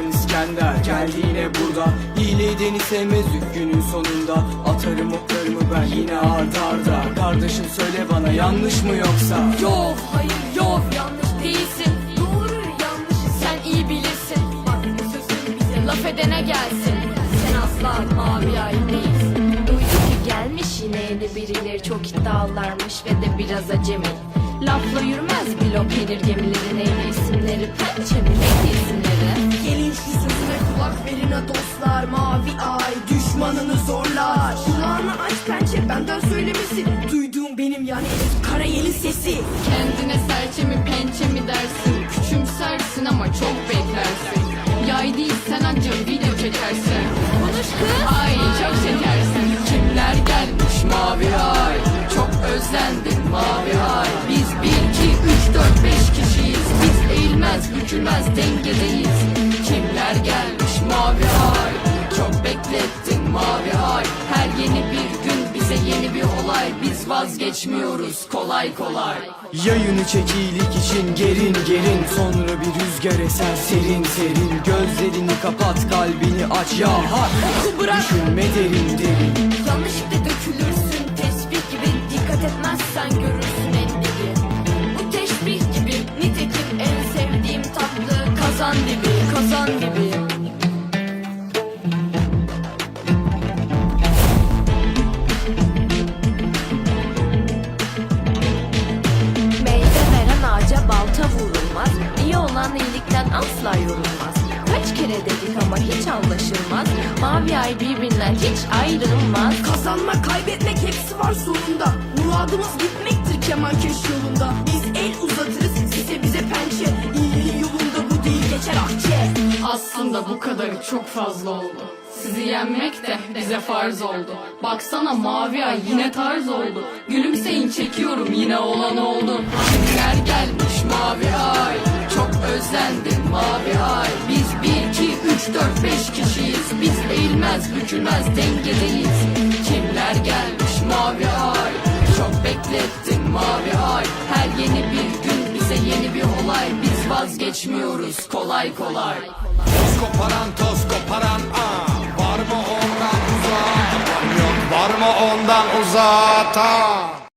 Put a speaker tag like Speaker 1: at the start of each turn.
Speaker 1: koparan İskender. Geldi yine burada Hile edeni sevmez günün sonunda. Atarım oklarımı ben yine arda arda. Kardeşim söyle bana yanlış mı yoksa?
Speaker 2: Yok hayır yok. Yanlış değilsin. Doğru yanlışı sen iyi bilirsin. Bak laf edene gelsin. Sen asla mavi ay değilsin. Duydum ki gelmiş yine yeni birileri. Çok iddialarmış ve de biraz acemi. Lafla yürümez blok gelir gemilerin eğri isimleri. Pençe
Speaker 3: mavi ay
Speaker 2: Çok özlendim mavi ay Biz bir iki üç dört beş kişiyiz. Biz eğilmez bükülmez dengedeyiz. Kimler gelmiş mavi ay Çok beklettin mavi ay Her yeni bir gün bize yeni bir olay. Biz vazgeçmiyoruz kolay kolay.
Speaker 1: Yayını çek iyilik için gerin gerin Sonra bir rüzgar eser serin serin. Gözlerini kapat kalbini aç. Ya hak
Speaker 3: bırak.
Speaker 1: Düşünme derin derin
Speaker 2: Yanlışlıkla Dikkat etmezsen görürsün dibi Bu teşbih gibi nitekim en sevdiğim tatlı Kazan dibi kazan dibi Meyve veren ağaca balta vurulmaz İyi olan iyilikten asla yorulmaz. Kaç kere dedik ama hiç anlaşılmaz Mavi ay birbirinden hiç ayrılmaz.
Speaker 3: Kazanmak kaybetmek hepsi var sonunda Muradımız gitmektir kemankeş yolunda Biz el uzatırız size bize pençe İyiliğin yolunda bu değil geçer akçe
Speaker 2: Aslında bu kadarı çok fazla oldu. Sizi yenmek de bize farz oldu. Baksana mavi ay yine tarz oldu. Gülümseyin çekiyorum yine olan oldu. Kimler gelmiş mavi ay. Çok özlendim mavi ay. Biz bir, iki, üç, dört, beş kişiyiz. Biz eğilmez bükülmez dengedeyiz. Kimler gelmiş mavi ay. Beklettin mavi ay. Her yeni bir gün bize yeni bir olay. Biz vazgeçmiyoruz kolay kolay.
Speaker 4: Toz koparan toz koparan aa Var mı ondan Yok var mı ondan uzak aa